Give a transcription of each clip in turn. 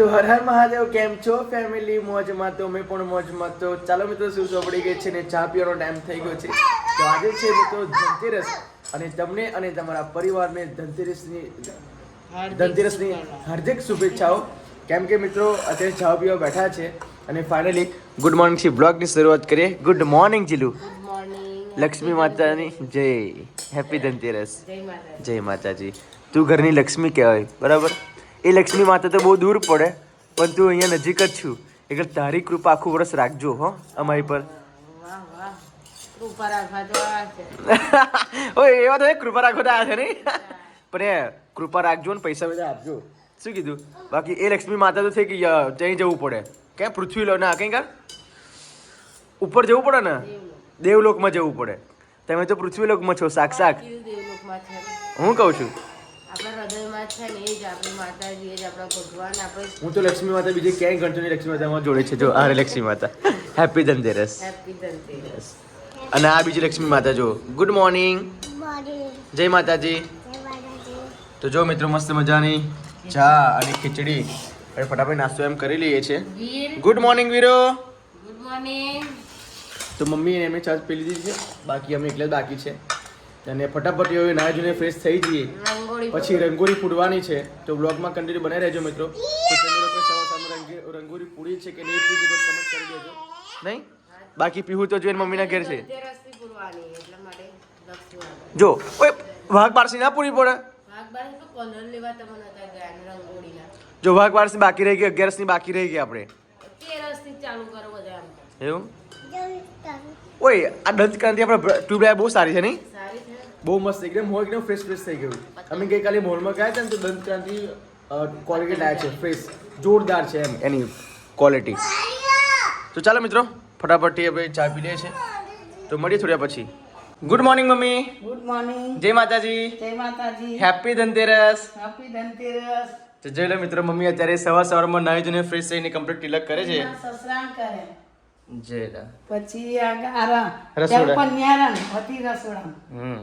તો હર હર મહાદેવ કેમ છો ફેમિલી મોજમાં તો મેં પણ મોજમાં. તો ચાલો મિત્રો શું ચોપડી ગઈ છે ને? ચા પીવાનો ટાઈમ થઈ ગયો છે. તો આજે છે મિત્રો ધનતેરસ. અને તમને અને તમારા પરિવારને ધનતેરસની ધનતેરસની હાર્દિક શુભેચ્છાઓ. કેમ કે મિત્રો અત્યારે ચા પીવા બેઠા છે. અને ફાઇનલી ગુડ મોર્નિંગથી બ્લોગની શરૂઆત કરીએ. Good morning Jilu. લક્ષ્મી માતાની જય. હેપી ધનતેરસ. જય માતાજી. તું ઘરની લક્ષ્મી કહેવાય. બરાબર? એ લક્ષ્મી માતા તો બહુ દૂર પડે પણ તું અહીંયા નજીક જ છું. એટલે તારી કૃપા આખું વર્ષ રાખજો હો અમારી પર. ઓય એવા તો કૃપા રાખો તો આ છે નહીં. પણ એ કૃપા રાખજો ને પૈસા બધા આપજો. શું કીધું? બાકી એ લક્ષ્મી માતા તો થઈ ગઈ ત્યાં જવું પડે. ક્યાં? પૃથ્વી લો ના કઈ કા? ઉપર જવું પડે ને? દેવલોકમાં. જવું પડે. તમે તો પૃથ્વીલોકમાં છો સાક્ષાત. હું કહું છું? આપણા છે ને એ જ આપણી માતાજી એ જ આપણા ભગવાન આપણે હું તો લક્ષ્મી માતા બીજે ક્યાંય ગણતો નહીં લક્ષ્મી માતામાં જોડે છે. જો આ લક્ષ્મી માતા. હેપી ધનતેરસ હેપી ધનતેરસ અને આ બીજી લક્ષ્મી માતા જો. ગુડ મોર્નિંગ જય માતાજી. તો જો મિત્રો મસ્ત મજાની ચા અને ખીચડી. અને ફટાફટ નાસ્તો એમ કરી લઈએ છે ગુડ મોર્નિંગ વીરો. ગુડ મોર્નિંગ તો મમ્મી એમને ચા પી લીધી છે. બાકી અમે એકલા જ બાકી છે. અને ફટાફટ એવી નાહી જોઈને ફ્રેશ થઈ જઈએ. પછી રંગોળી પૂરવાની છે. તો બ્લોગમાં કન્ટિન્યુ બનાવી રહેજો મિત્રો. તો તમે લોકો સવાર સામે રંગે- રંગોળી પૂરી છે કે નહીં પૂરી કમેન્ટ કરી દેજો. નહીં? બાકી પીવું તો જોઈને મમ્મીના ઘેર છે. જો ઓય વાઘ પારસી ના પૂરી પડે? જો વાઘ પારસી બાકી રહી ગઈ અગિયારસની બાકી રહી ગઈ આપણે. એવું? ઓય આ દંતક્રાંતિ આપણે ટ્યુબલાઇટ બહુ સારી છે નહીં? બહુ મસ્ત એકદમ મોં એકદમ ફ્રેશ ફ્રેશ થઈ ગયું. અમે ગઈકાલે મોલમાં ગયા હતા ને તો દંતક્રાંતિ ક્વોલિટી લાયા છે ફ્રેશ જોરદાર છે એમ એની ક્વોલિટી તો ચાલો મિત્રો ફટાફટથી આપણે ચા પી લઈએ છે તો મળીએ થોડા પછી. ગુડ મોર્નિંગ મમ્મી. ગુડ મોર્નિંગ જય માતાજી. જય માતાજી. હેપી ધનતેરસ. હેપી ધનતેરસ. તો જોઈ લો મિત્રો મમ્મી અત્યારે સવાર સવારમાં નાહી ધોઈને ફ્રેશ થઈને કમ્પ્લીટ તિલક કરે છે. સસરામ કરે. જય પછી આ રસોડા. રસોડા. કન્યારણ હતી રસોડા હમ.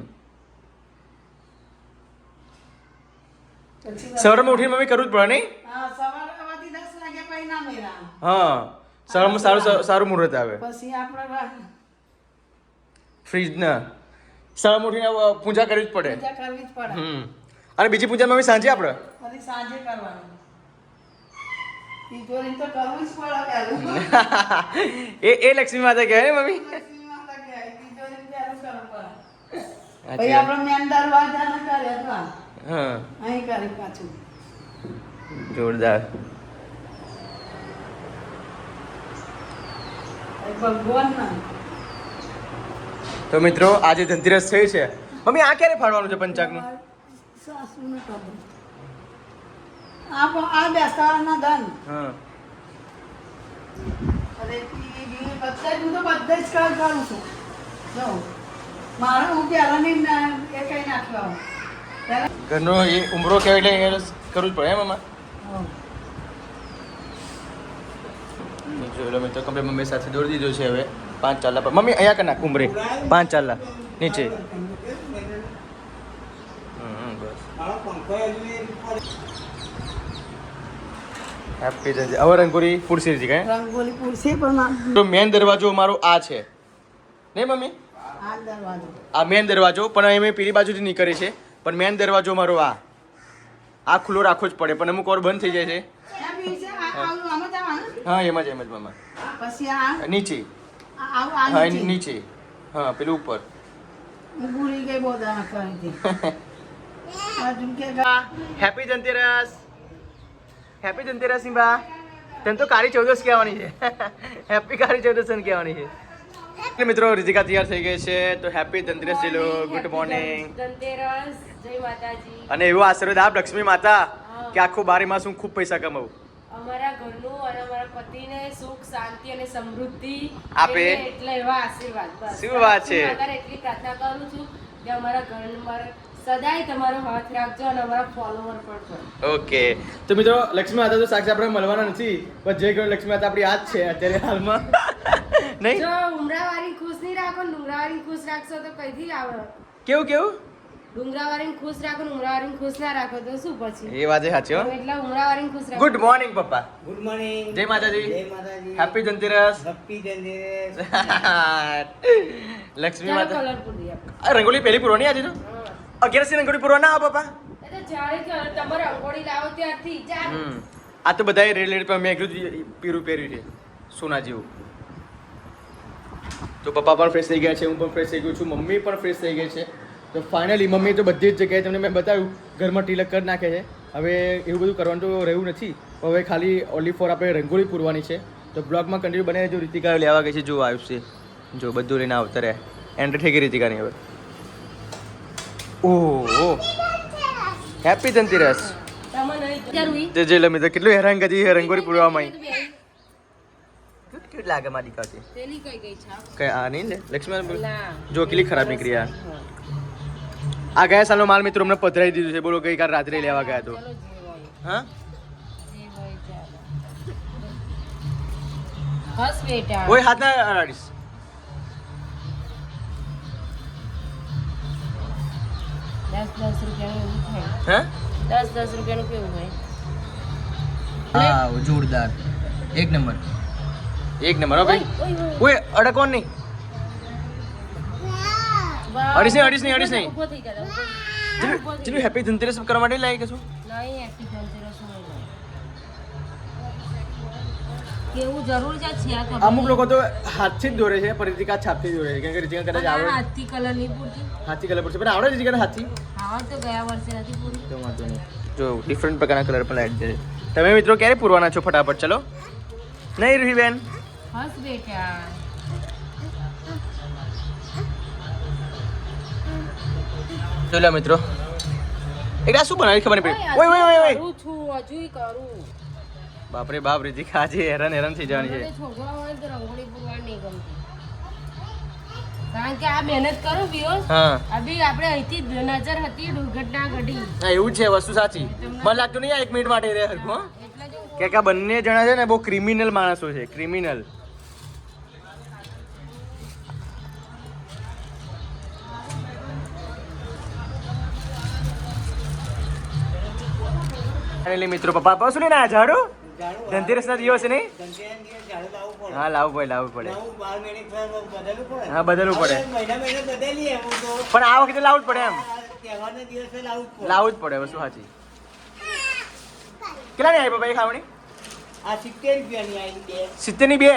સવારમાં ઉઠીને મમ્મી કરવું જ પડે નહીં? હા સવારમાં સારું સારું મુહૂર્ત આવે. પછી આપણે ફ્રીજ ના. સવારમાં ઉઠીને પૂજા કરવી જ પડે. પૂજા કરવી જ પડે. હમ. અને બીજી પૂજા મમ્મી સાંજે આપણે? પછી સાંજે કરવાની. એ એ લક્ષ્મી માતા કહેવાય ને મમ્મી. આપણે મેન દરવાજા ને કરે તો હા. અહીં કરી પાછું. જોરદાર. તો મિત્રો આજે ધનતેરસ થઈ છે. મમ્મી આ ક્યારે ફાડવાનું છે પંચાંગનું? આ પ- ધન હા. અરે ઈ- ઈ બધા હું તો બધા જ કામ કરું છું. જો મારે હું પહેલાની એ કઈ નાખ્યો ઘરનો એ ઉમરો કહેવાય એટલે કરવું જ પડે એમ મમ્મા? હો. જોઈ લો મિત્રો કમ્પ્લેટ મમ્મી સાથે દોડી દીધો છે હવે. પાંચ ચાલા પર. મમ્મી અહીંયા કર નાખ ઉમરે. પાંચ ચાલા. નીચે. હેપી જલ્દી હવે રંગોળી ફૂડસી હતી કાંઈ? રંગોલી પૂરશે પણ તો મેન દરવાજો મારો આ છે. નહીં મમ્મી? આ મેન દરવાજો પણ અમે પેલી બાજુથી નીકળે છે. પણ મેન દરવાજો મારો આ. આ ખુલ્લો રાખવો જ પડે પણ અમુક વાર બંધ થઈ જાય છે. હા. એમ જ એમ જ મામા નીચે. આ- આવું આ હા નીચે. હા પેલું ઉપર. હેપી ધનતેરસ. હેપી ધનતેરસની બા તને તો કાળી ચૌદસ કહેવાની છે. હેપી કાળી ચૌદસ કહેવાની છે. મિત્રો રિતિકા તૈયાર થઈ ગઈ છે. તો હેપી ધનતેરસ જીલો ગુડ મોર્નિંગ ધનતેરસ. અને એવો આશીર્વાદ આપ લક્ષ્મી માતા કે આખો બારી માસ હું ખૂબ પૈસા કમાવું. અમારા ઘરનું અને અમારા પતિને સુખ શાંતિ અને સમૃદ્ધિ આપે. એટલે એવા આશીર્વાદ. શું વાત છે? એટલી પ્રાર્થના કરું છું કે અમારા ઘરમાં સદાય તમારો હાથ રાખજો અને અમારા ફોલોવર પણ ઓકે. તો મિત્રો લક્ષ્મી માતા તો સાક્ષી આપણે મળવાના નથી પણ જે કહ્યું લક્ષ્મી માતા આપણી આ છે અત્યારે હાલમાં. નહીં? જો ઉમરાવાળી ખુશ નહીં રાખો ડુંગરાવાળી ખુશ રાખશો તો કઈથી આવે કેવું કેવું? ડુંગરાવાળીને ખુશ રાખો ને ઉમરાવાળીને ખુશ ના રાખો તો શું પછી? એ વાત સાચી હો. એટલે ઉમરાવાળીને ખુશ રાખો. ગુડ મોર્નિંગ પપ્પા. ગુડ મોર્નિંગ જય માતાજી. જય માતાજી. હેપી ધનતેરસ. હેપી ધનતેરસ. લક્ષ્મી માતા કલર પૂરી આ રંગોલી પહેલી પૂરવાની આજે તો. અગિયારસની રંગોલી પૂરવા આવો પપ્પા. એ જ્યારે તમારે રંગોળી લાવો ત્યારથી. ચાલ આ તો બધા રિલેટેડ પર મેં એકલું પીરું પહેર્યું છે સોના જેવું. તો પપ્પા પણ ફ્રેશ થઈ ગયા છે હું પણ ફ્રેશ થઈ ગયો છું મમ્મી પણ ફ્રેશ થઈ ગઈ છે. તો ફાઇનલી મમ્મી તો બધી જ જગ્યાએ તમને મેં બતાવ્યું ઘરમાં તિલક કરી નાખે છે. હવે એવું બધું કરવાનું તો રહ્યું નથી. હવે ખાલી ઓલી ફોર આપણે રંગોળી પૂરવાની છે. તો બ્લોગમાં કન્ટિન્યુ બને જો રીતિકા લેવા ગઈ છે. જો આવ્યું છે જો બધું લઈને આવતા રહે. એન્ટ્રી થઈ ગઈ રીતિકાની હવે. ઓહ. હેપી ધનતેરસ. નહીં જે જે લમી તો કેટલું હેરાન કરી રંગોળી પૂરવામાં કેટ લાગે મારી કાતે કઈ આ નહીં ને? લક્ષ્મી ના. જો કેટલી ખરાબ નીકળી આ. આ ગયા સાલનો માલ મિત્રો અમને પધરાઈ દીધું છે. બોલો ગઈકાલ રાત્રે લેવા ગયા તો. હા? ઓય હાથ ના અડાડીશ. દસ દસ રૂપિયાનું હા? દસ દસ રૂપિયાનું કેવું હોય? હા જોરદાર. એક નંબર. એક નંબર હો ભાઈ. ઓય અડકવાનું નહીં. વાહ. નહીં, અડીસ નહીં, અડીસ નહીં. ઊભો થઈ જા, ચલો ઊભો થઈ ચલો હેપી ધનતેરસ કરવા માટે લાવી જરૂર છે છે આ ખબર? અમુક લોકો તો હાથથી જ દોરે છે પણ રીતિકા છાપથી દોરે છે. કેમ કે રીતિકા કદાચ આવડે હાથથી કલર નહીં પૂરતી. હાથથી કલર પડશે પણ આવડે રીતિકા હાથથી? હા તો ગયા વર્ષે નથી પૂરી. તો વાંધો નહીં. જો ડિફરન્ટ પ્રકારના કલર પણ લાઈટ છે તમે મિત્રો ક્યારે પૂરવાના છો ફટાફટ? ચલો. નહીં રૂહી બેન. હસ બેટા. ચલો મિત્રો. એક શું બનાવી ખબર નહીં ઓય ઓય ઓય ઓય. છું હજુય કરું બાપરે બાપ રીતિકા આજે હેરાન હેરાન થઈ જવાની છે. રંગોળી પૂરવા નહીં ગમતી કારણ કે આ મહેનત કરો વિયોસ હા. અભી આપણે અહીંથી નજર હતી દુર્ઘટના ઘટી. હા એવું છે વસ્તુ સાચી. મને લાગતું નહીં આ એક મિનિટ માટે રહે હરખું કે કે બંને જણા છે ને બહુ ક્રિમિનલ માણસો છે ક્રિમિનલ ફાઇનલી મિત્રો. પપ્પા પપ્પા શું લઈને આ ઝાડુ? ધનતેરસના દિવસે નહીં? હા લાવવું પડે લાવવું પડે. હા, બદલવું પડે. પણ આ વખતે લાવવું જ પડે એમ. લાવવું જ પડે. લાવવું જ પડે વસ્તુ સાચી. કેટલા ની આવી પપ્પા એ ખાવણી? સિત્તેર બે. ની બે?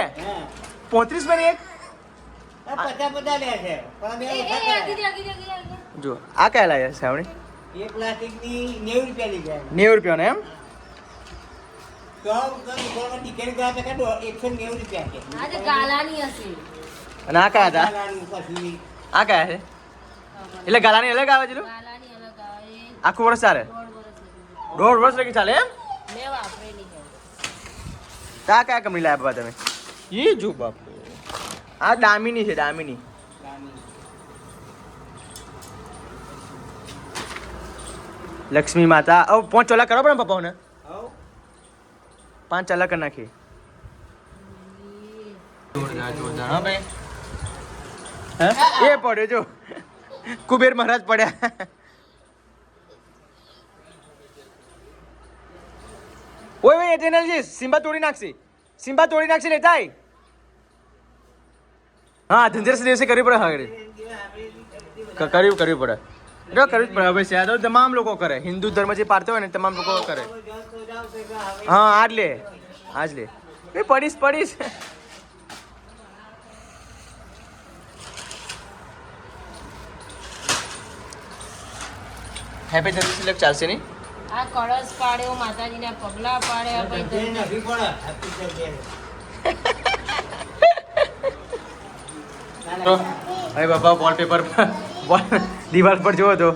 પોત્રીસની એક. જો આ કયા લાવ્યા છે આવણી એ પ્લાસ્ટિકની નેવું રૂપિયાની છે નેવું રૂપિયાનો એમ? અને આ કયા હતા? આ કયા છે? એટલે ગાલાની અલગ આવે છે લો? ગાલાની અલગ આવે. એ આખું વર્ષ ચાલે? દોઢ વર્ષ લગી ચાલે એમ? આ કયા કંપની લાવ્યા બાપા તમે? એ જો બાપ આ દામિની છે દામિની. લક્ષ્મી માતા. ઓ પાંચ ચોલા કરો પણ પપ્પાઓને. પાંચ ચોલા કરી નાખી જોરદાર જોરદાર. હા ભાઈ. એ પડ્યો જો. કુબેર મહારાજ પડ્યા. ઓય ઓય એટેનલજી સિમ્બા તોડી નાખશે. સિમ્બા તોડી નાખશે લેતાય. હા ધનતેરસ દિવસે કરવી પડે હા કર્યું ક- કરવી કરવી પડે. જો કરવી જ પડે હવે તો તમામ લોકો કરે. હિન્દુ ધર્મ જે પાડતો હોય ને તમામ લોકો કરે. હા આજ લે આજ લે. એ પડીશ પડીશ. હેપી જન્મ સિલેક્ટ ચાલશે નહીં? આ કળશ પાડ્યો માતાજીના પગલા પાડ્યા પછી પડે. હવે બાપા વોલપેપર પર દિવાલ પર જોવો તો.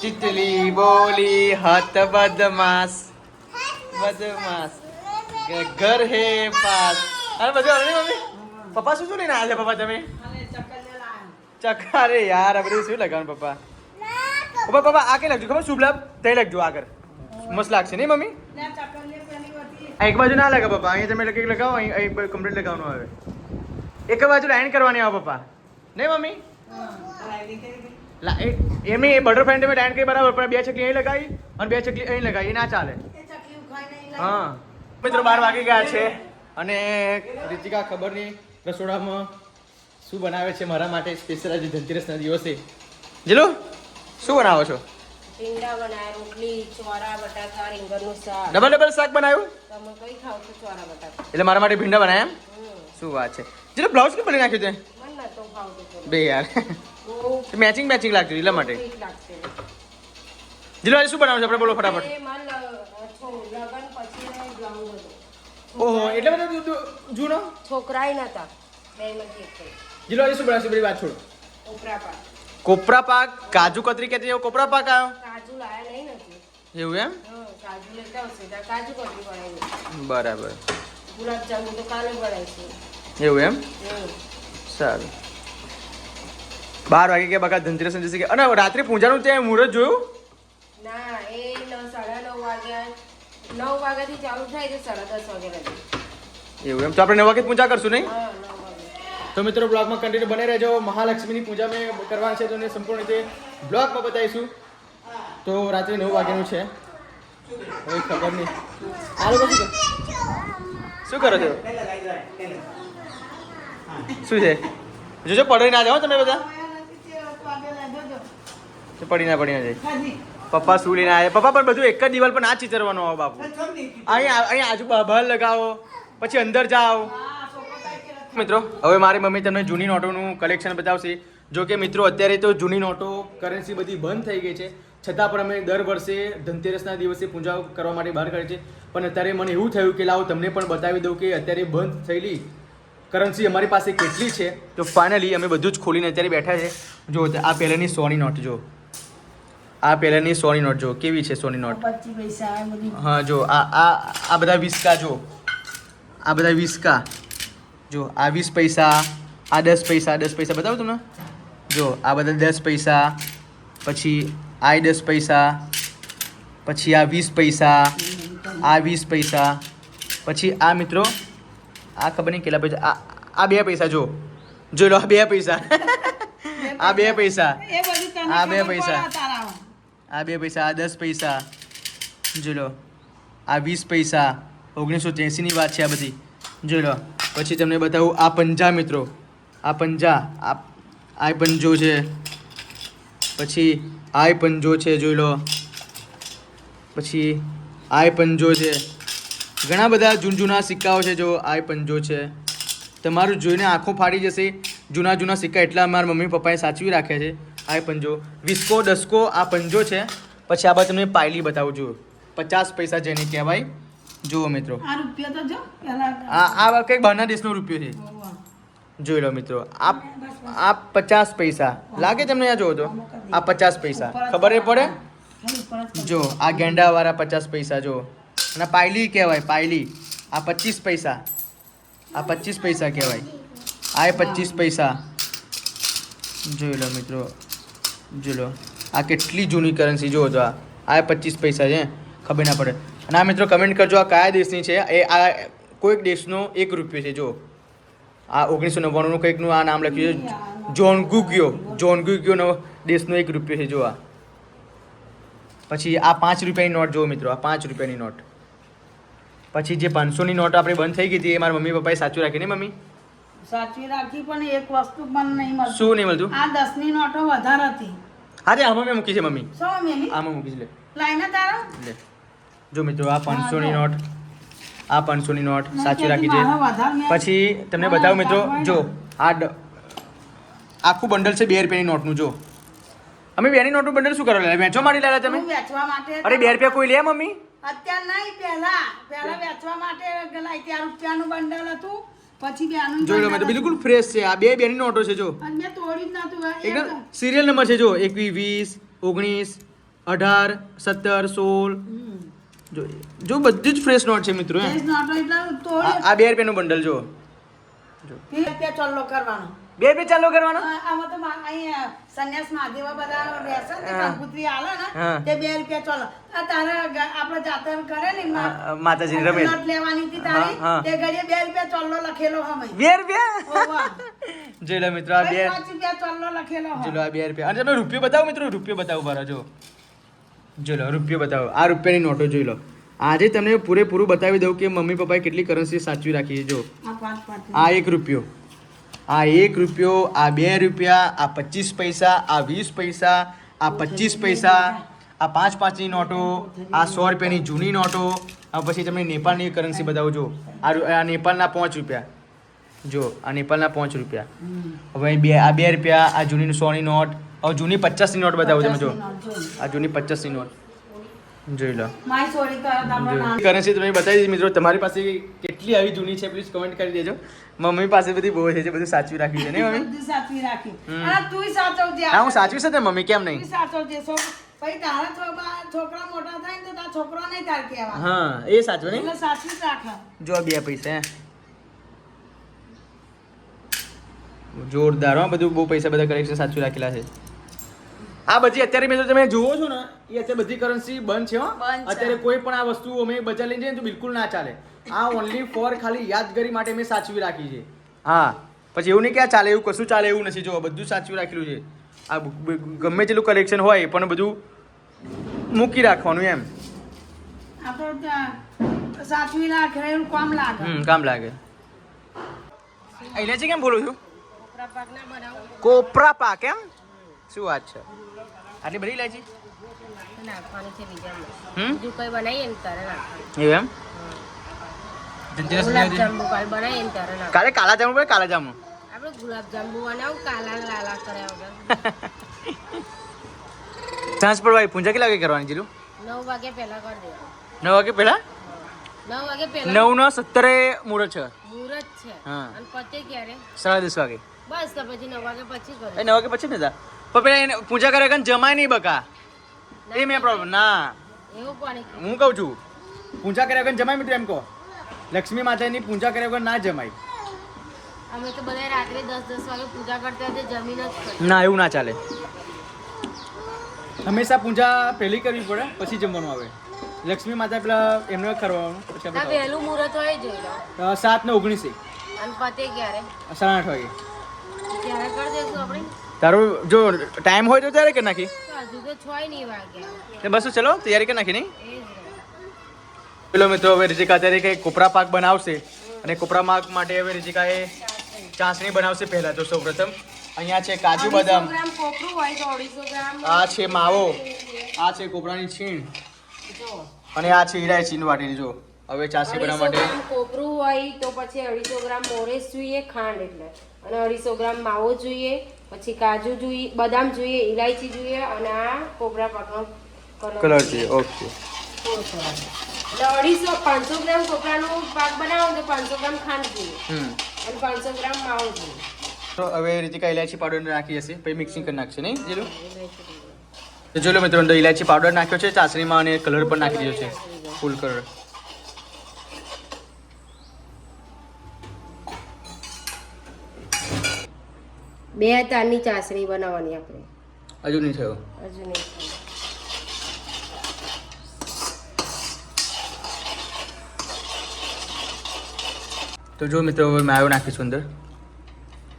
ચિતલી બોલી હત બદમાસ બદમાસ કે ઘર હે પાસ. અરે બધું આવડે મમ્મી? પપ્પા શું શું લઈને આવ્યા છે પપ્પા તમે? ચક્કા અરે યાર બધું શું લગાવવાનું પપ્પા? પપ્પા પપ્પા આ કઈ લખજો ખબર? શુભ લાભ તે લખજો આગળ. મસ્ત લાગશે, નહીં, મમ્મી? એક બાજુ ના લાગે, પપ્પા. અહીંયા તમે લખી લગાવો અહીં અહીં કમ્પ્લીટ લગાવવાનું આવે. એક બાજુ લાઈન કરવાની આવે, પપ્પા. નહીં, મમ્મી? એમની એ બટરફ્લાઈ તમે લાઈન કરી બરાબર, પણ બે ચકલી અહીં લગાવી અને બે ચકલી અહીં લગાવી ના ચાલે. હા. મિત્રો, બાર વાગી ગયા છે અને રીતિકા ખબર નહીં રસોડામાં શું બનાવે છે મારા માટે સ્પેશિયલ આજે ધનતેરસના દિવસે. જીલો, શું બનાવો છો? ઈંડા બનાવ્યા રોટલી ચોરા બટાકા રીંગણનું શાક. ડબલ ડબલ શાક બનાવ્યું તમે કઈ ખાવ છો ચોરા બટાકા? એટલે મારા માટે ભીંડા બનાવ્યા શું વાત છે. જીલો બ્લાઉઝ કેમ બની નાખ્યું તે? ભાવતું બે યાર. મેચિંગ મેચિંગ લાગતું એટલા માટે. જીલો આજે શું બનાવ્યું છે? આપણે બોલો ફટાફટ. છો- ઓહો એટલે બધું જૂનો? છોકરાય નતા. જીલો આજે શું બનાવશું બધી વાત છોડો. કોપરા પાક. કોપરા પાક? કાજુ કતરી કે કોપરા પાક આવ્યો? કાજુ લાયા નહીં નથી એવું એમ કાજુ લેતા આવશે ત્યાં કાજુ કતરી બનાવી બરાબર. ગુલાબજાંબુ તો કાલે બનાવીશું એવું એમ? સારું. બાર વાગે કે બકા ધનતેરસ જશે કે અને રાત્રે પૂજાનું ત્યાં મુહૂર્ત જોયું? ના એ ન- સાડા નવ વાગ્યા. નવ વાગ્યાથી ચાલુ થાય છે સાડા દસ વાગ્યા એવું એમ? તો આપણે નવ વાગે પૂજા કરશું નહીં? હા તો મિત્રો બ્લોગમાં કન્ટિન્યુ બને રહેજો. મહાલક્ષ્મીની પૂજા મેં કરવાની છે તો સંપૂર્ણ રીતે બ્લોગમાં બતાવીશું. તો રાત્રે નવ વાગ્યાનું છે. હવે ખબર નહીં. આ લોકો શું શું કરો છો? શું છે? જોજો પડી ના જાઓ તમે બધા. પડી ના પડી ના જાય. પપ્પા શું લઈને આવ્યા? પપ્પા પણ બધું એક જ દિવાલ પર ના ચિતરવાનું આવો બાપુ. અહીંયા અહીંયા આજુ બહાર લગાવો પછી અંદર જાઓ. મિત્રો હવે મારી મમ્મી તમને જૂની નોટોનું કલેક્શન બતાવશે. જો કે મિત્રો અત્યારે તો જૂની નોટો કરન્સી બધી બંધ થઈ ગઈ છે. છતાં પણ અમે દર વર્ષે ધનતેરસના દિવસે પૂજા કરવા માટે બહાર કરીએ છીએ પણ અત્યારે મને એવું થયું કે લાવો તમને પણ બતાવી દઉં કે અત્યારે બંધ થયેલી કરન્સી અમારી પાસે કેટલી છે. તો ફાઇનલી અમે બધું જ ખોલીને અત્યારે બેઠા છે. જો આ પહેલાંની સોની નોટ જો. આ પહેલાંની સોની નોટ જો કેવી છે સોની નોટ? હા જો આ આ આ બધા વિસ્કા જો. આ બધા વિસ્કા. જો આ વીસ પૈસા આ દસ પૈસા દસ પૈસા બતાવું તમને? જો આ બધા દસ પૈસા પછી આ દસ પૈસા પછી આ વીસ પૈસા આ વીસ પૈસા પછી આ મિત્રો આ ખબર નહીં કેટલા પૈસા આ આ બે પૈસા જો જો લો આ બે પૈસા. આ બે પૈસા. આ બે પૈસા. આ બે પૈસા આ દસ પૈસા. જોઈ લો આ વીસ પૈસા. ઓગણીસો ત્યાસીની વાત છે આ બધી. જોઈ લો પછી તમને બતાવું આ પંજા મિત્રો. આ પંજા આ આ પંજો છે. પછી આ પંજો છે જોઈ લો. પછી આઈ પંજો છે. ઘણા બધા જૂનજૂના સિક્કાઓ છે જો આય પંજો છે. તમારું જોઈને આંખો ફાડી જશે. જૂના જૂના સિક્કા એટલા મારા મમ્મી પપ્પાએ સાચવી રાખ્યા છે. આ પંજો વિસ્કો દસકો આ પંજો છે. પછી આ બાદ તમને પાયલી બતાવું છું. પચાસ પૈસા જેને કહેવાય. જુઓ મિત્રો. આ રૂપિયો તો જો આ આ કંઈક બહારના દેશનો રૂપિયો છે. જોઈ લો મિત્રો આ આ પચાસ પૈસા. લાગે તમને આ જોવો તો? આ પચાસ પૈસા. ખબર એ પડે? જો, આ ગેંડાવાળા પચાસ પૈસા જો અને પાયલી કહેવાય, પાયલી. આ પચીસ પૈસા. આ પચીસ પૈસા કહેવાય. આ એ પચીસ પૈસા. જોઈ લો મિત્રો, જોઈ લો. આ કેટલી જૂની કરન્સી, જુઓ તો આ. આ પચીસ પૈસા છે ખબર ના પડે. અને આ મિત્રો કમેન્ટ કરજો, આ કયા દેશની છે? એ આ કોઈક દેશનો એક રૂપિયો છે જો આ ઓગણીસો નવ્વાણુંનું કંઈકનું આ નામ લખ્યું છે. જોન ગુગ્યો જોન ગુગ્યોનો દેશનો એક રૂપિયો છે જો આ પછી આ પાંચ રૂપિયાની નોટ જુઓ મિત્રો આ પાંચ રૂપિયાની નોટ. પછી જે પાંચસોની નોટ આપણે બંધ થઈ ગઈ હતી એ મારા મમ્મી પપ્પાએ સાચું રાખી ને મમ્મી? સાચવી રાખી પણ એક વસ્તુ પણ નહીં મળતું. શું નહીં મળતું? આ દસની નોટો વધારે હતી. હા આમાં મેં મૂકી છે મમ્મી. આમાં મૂકી છે લે. લાઈને તારા? લે. જો મિત્રો આ પાંચસોની. નોટ આ પાંચસોની નોટ સાચી રાખી છે. મારા પછી તમને મારા બતાવું મિત્રો જો આ આખું બંડલ છે બે રૂપિયાની નોટનું જો. અમે બેની નોટનું બંડલ શું કરો વેચવા માટે લાવ્યા તમે? અરે બે રૂપિયા કોઈ લે મમ્મી? અત્યાર નહીં પહેલા. પહેલા વેચવા માટે લાઈ ત્યાં રૂપિયાનું બંડલ હતું. પછી બેનું જોઈ લો મેં બિલકુલ ફ્રેશ છે. આ બે બેની નોટો છે જો. મેં તોડી જ નતું એકદમ એકદમ સિરિયલ નંબર છે જો. એકવીસ વીસ ઓગણીસ અઢાર સત્તર સોળ. હમ. જો જો બધી જ ફ્રેશ નોટ છે મિત્રો આ બે રૂપિયાનું બંડલ જો. રૂપિયા કરવાનો. બે બે ચાલુ કરવાનો? આમાં તો અહીંયા સંન્યાસ મહાદેવા બધા રહેશે ને હા. આલે ને તે બે રૂપિયા ચાલો. આ તારે આપણે જાતર કરે ને. નોટ લેવાની હતી તારી. તે ઘડીએ બે રૂપિયા ચોલ્લો લખેલો હમે. બે રૂપિયા. જોઈ લો મિત્રો આ બે રૂપિયા ચોલ્લો લખેલો જો લો આ બે રૂપિયા. અને તમે રૂપિયો બતાવો મિત્રો રૂપિયો બતાવો બરા જો જો લો રૂપિયો બતાવો. આ રૂપિયાની નોટો જોઈ લો. આજે તમને પૂરેપૂરું બતાવી દઉં કે મમ્મી પપ્પાએ કેટલી કરન્સી સાચવી રાખી છે જો. આ એક રૂપિયો. આ એક રૂપિયો આ બે રૂપિયા આ પચીસ પૈસા આ વીસ પૈસા આ પચીસ પૈસા આ પાંચ પાંચની નોટો આ સો રૂપિયાની જૂની નોટો પછી તમને નેપાળની કરન્સી બતાવું જો. આ આ નેપાળના પાંચ રૂપિયા. જો આ નેપાળના પાંચ રૂપિયા. હવે બે આ બે રૂપિયા આ જૂની સોની નોટ હવે જૂની પચાસની નોટ બતાવું તમે જો. આ જૂની પચાસની નોટ. જોઈ લો. કરન્સી તમે બતાવી દીધી મિત્રો. તમારી પાસે કેટલી આવી જૂની છે પ્લીઝ કમેન્ટ કરી દેજો. મમ્મી પાસે બધી બહુ છે જે બધું સાચવી રાખી છે નહીં મમ્મી? બધું સાચવી રાખી. અને સાચવજે હા હું સાચવી છે મમ્મી કેમ નહીં? સાચવજે પછી તારા છોકરા મોટા થાય તો તારા છોકરો નહીં તાર કહેવા. હા એ સાચવે નહીં? સાચવી રાખે જો બે પૈસા હે જોરદાર હા. બધું બહુ પૈસા બધા કલેક્શન સાચું રાખેલા છે. આ બધી અત્યારે મેં તમે જુઓ છો ને એ અત્યારે બધી કરન્સી બંધ છે હો. અત્યારે કોઈ પણ આ વસ્તુ અમે બજાર લઈને જઈએ તો બિલકુલ ના ચાલે. આ ઓનલી ફોર ખાલી યાદગીરી માટે મેં સાચવી રાખી છે. હા પછી એવું નહીં કે આ ચાલે એવું કશું ચાલે એવું નથી. જો બધું સાચવી રાખેલું છે. આ ગમે તેટલું કલેક્શન હોય પણ બધું મૂકી રાખવાનું એમ. સાચવી રાખે કામ લાગે. કામ લાગે. અહીંયા છે કેમ બોલું છું? કોપરા પાક એમ? શું વાત છે? આટલી બધી ઇલાયચી નાખવાની છે બીજામાં હમ બીજું કઈ બનાવીએ ને તારે નાખવાનું એવું એમ કાલ કાલે જામુન બોલે કાલા જામુન આપણે ગુલાબ જાંબુ બનાવું કાલા લાલા કર્યા વગર સાંજ પડવાય પૂંજા કેટલા વાગે કરવાની જીલું? નવ વાગે પહેલા કરી દેવાનું. નવ વાગે પહેલા? નવ વાગે પહેલા. નવ નો સત્તરે મુહૂર્ત છે. મુહૂર્ત છે. હા. અને પતે ક્યારે? સાડા દસ વાગે. બસ તો પછી નવ વાગે પછી એ કરો. નવ વાગે પછી ને પણ પેલા એને પૂજા કરે કે જમાય નહીં બકા. એ મેં પ્રોબ્લેમ ના. એવું કોને હું કહું છું પૂજા કર્યા વગર જમાય મિત્રો એમ કહો. લક્ષ્મી માતાની પૂજા કર્યા વગર ના જમાય. અમે તો બધા રાત્રે 10 10 વાગે પૂજા કરતા તે જમીન જ ના એવું ના ચાલે. હંમેશા પૂજા પહેલી કરવી પડે પછી જમવાનું આવે. લક્ષ્મી માતા પેલા એમને કરવાનું પછી પહેલું મુહૂર્ત હોય જોઈ લો ખાવાનું. સાત ને ઓગણીસે. અને પતે ક્યારે? સાડા આઠ વાગે ત્યારે કરી દઈશું આપણે તારું જો ટાઈમ હોય તો ત્યારે કરી નાખી. બસ ચલો તૈયારી કરી નાખી નહીં? એ. પેલો મિત્રો હવે રિજિકા અત્યારે કંઈ કોપરા પાક બનાવશે. અને કોપરા પાક માટે હવે રિજિકાએ ચાસણી બનાવશે પહેલા તો સૌપ્રથમ. અહીંયા છે કાજુ બદામ. આ છે માવો. આ છે કોપરાની છીણ. અને આ છે ઈલાયચીની વાટેલી જો. હવે ચાસણી અઢીસો બનાવવા માટે કોપરું હોય તો પછી અઢીસો ગ્રામ મોરેસ જોઈએ ખાંડ એટલે. અને અઢીસો ગ્રામ માવો જોઈએ પછી કાજુ જોઈએ બદામ જોઈએ ઇલાયચી જોઈએ અને આ કોપરા પાકનો કલર છે ઓકે. એટલે અઢીસો પાંચસો ગ્રામ કોપરાનો પાક બનાવો તો પાંચસો ગ્રામ ખાંડ જોઈએ. અને પાંચસો ગ્રામ માવો જોઈએ. તો હવે રીતિકા ઇલાયચી પાવડર નાખી હશે. પછી મિક્સિંગ કરી નાખશે નહીં જીલું? તો જો લો મિત્રો અંદર ઇલાયચી પાવડર નાખ્યો છે ચાસણીમાં અને કલર પણ નાખી દીધો છે ફૂલ કલર. બે તારની ચાસણી બનાવવાની આપણે. હજુ નહીં થયો. હજુ નહીં તો જો મિત્રો હવે માયો નાખીશું અંદર.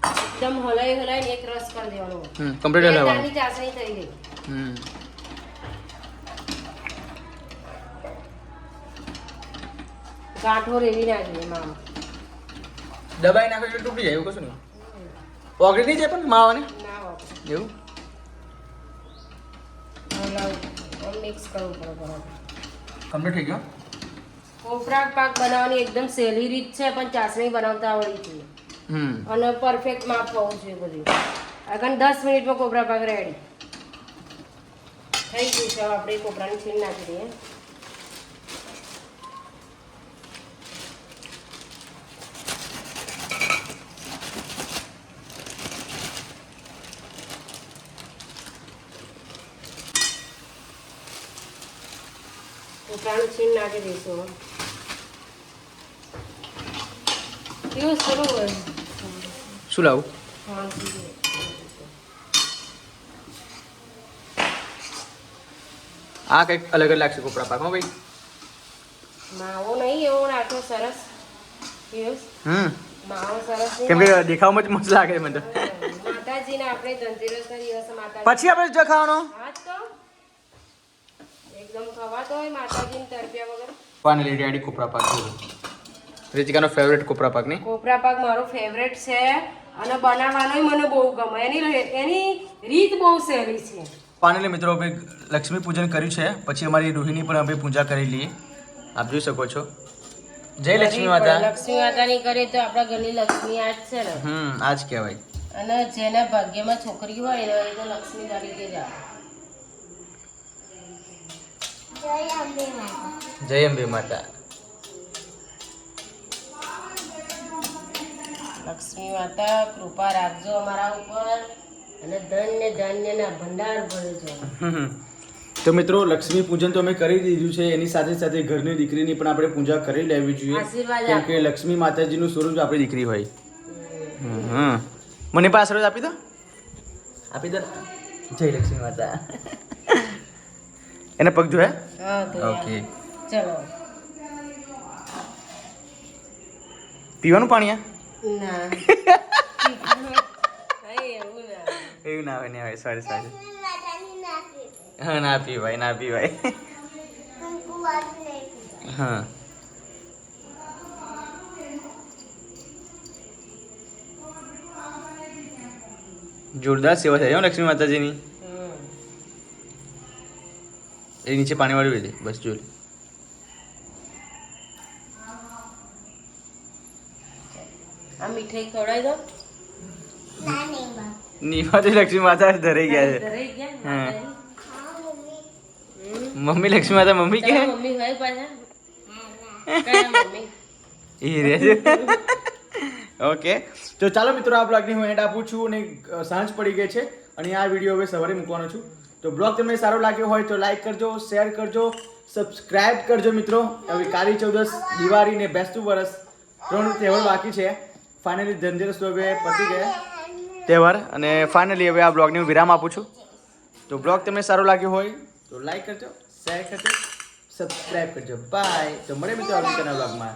એકદમ હલાઈ હલાઈને એક રસ કરી દેવાનો. હમ કમ્પ્લીટ હલાવવાનો તારની ચાસણી થઈ ગઈ. હમ. ગાંઠો રેવી નાખી એમાં દબાઈ નાખો એટલે તૂટી જાય એવું કશું નહીં. ઓગળી નહીં જાય પણ માવાની? ના એવું? કમ્પ્લીટ થઈ ગયો? કોપરા પાક બનાવવાની એકદમ સહેલી રીત છે પણ ચાસણી બનાવતા આવડી છે. અને પરફેક્ટ માપ હોવું જોઈએ બધું. આગળ દસ મિનિટમાં કોપરા પાક રેડી થઈ ગયું છે આપણે કોપરાની છીણ નાખી દઈએ. કોપરાની છીણ નાખી દઈશું. સરસ હોય. શું લાવું? આ કંઈક અલગ જ લાગશે કોપરા પાક ભાઈ. માવો નહીં એવો નાખ્યો સરસ. હમ. માવો સરસ કેમ કે દેખાવમાં જ મસ્ત લાગે મને. માતાજીને આપણે ધનતેરસના દિવસે પછી આપણે જો ખાવાનો હા જ તો એકદમ ખવાતો હોય માતાજીને તરપ્યા વગર ફાઇનલી રેડી કોપરા પાક રીતિકાનો ફેવરેટ કોપરા પાક નહીં? કોપરા પાક મારો ફેવરેટ છે અને બનાવવાનો મને બહુ ગમે. એની એની રીત બહુ સહેલી છે. ફાઇનલી મિત્રો અમે લક્ષ્મી પૂજન કર્યું છે. પછી અમારી રોહિણી પણ અમે પૂજા કરી લઈએ. આપ જોઈ શકો છો. જય લક્ષ્મી માતા. લક્ષ્મી માતાની કરીએ તો આપણા ઘરની લક્ષ્મી આજ છે ને. હમ આજ કહેવાય. અને જેના ભાગ્યમાં છોકરી હોય ને એ તો લક્ષ્મી તરીકે જય જય અંબે માતા. લક્ષ્મી માતા કૃપા રાખજો અમારા ઉપર અને ધન્ય ધાન્યના ભંડાર ભરજો તો મિત્રો લક્ષ્મી પૂજન તો અમે કરી દીધું છે એની સાથે સાથે ઘરની દીકરીની પણ આપણે પૂજા કરી લેવી જોઈએ. કેમ કે લક્ષ્મી માતાજીનું સ્વરૂપ આપણી દીકરી હોય. મને પણ આશીર્વાદ આપી દો. આપી દો જય લક્ષ્મી માતા. એને પગ જોયા ઓકે ચલો. પીવાનું પાણી આ? ના. એવું ના. આવે ને આવે સોરી સોરી હા ના પીવાય ના પીવાય. ભાઈ હા. જોરદાર સેવા થાય લક્ષ્મી માતાજીની. એ નીચે પાણી વાળી દે બસ જોઈ આ મીઠાઈ ખવડાવી દો. ના નહીં લક્ષ્મી માતા ધરાઈ ગયા છે. ધરાઈ ગયા મમ્મી. લક્ષ્મી માતા મમ્મી કે? મમ્મી હોય પાછા? એ રહે છે. ઓકે. તો ચાલો મિત્રો આ બ્લોગની હું એન્ડ આપું છું અને સાંજ પડી ગઈ છે. અને આ વીડિયો હવે સવારે મૂકવાનો છું. તો બ્લોગ તમને સારો લાગ્યો હોય તો લાઈક કરજો શેર કરજો સબસ્ક્રાઇબ કરજો મિત્રો. હવે કાળી ચૌદસ, દિવાળી ને બેસતું વરસ, ત્રણ તહેવાર બાકી છે. ફાઇનલી ધનતેરસ હવે પતી ગયા. તહેવાર અને ફાઇનલી હવે આ બ્લોગને હું વિરામ આપું છું. તો બ્લોગ તમને સારો લાગ્યો હોય તો લાઈક કરજો શેર કરજો સબસ્ક્રાઇબ કરજો. બાય તો મળે મિત્રો આવતીકાલના બ્લોગમાં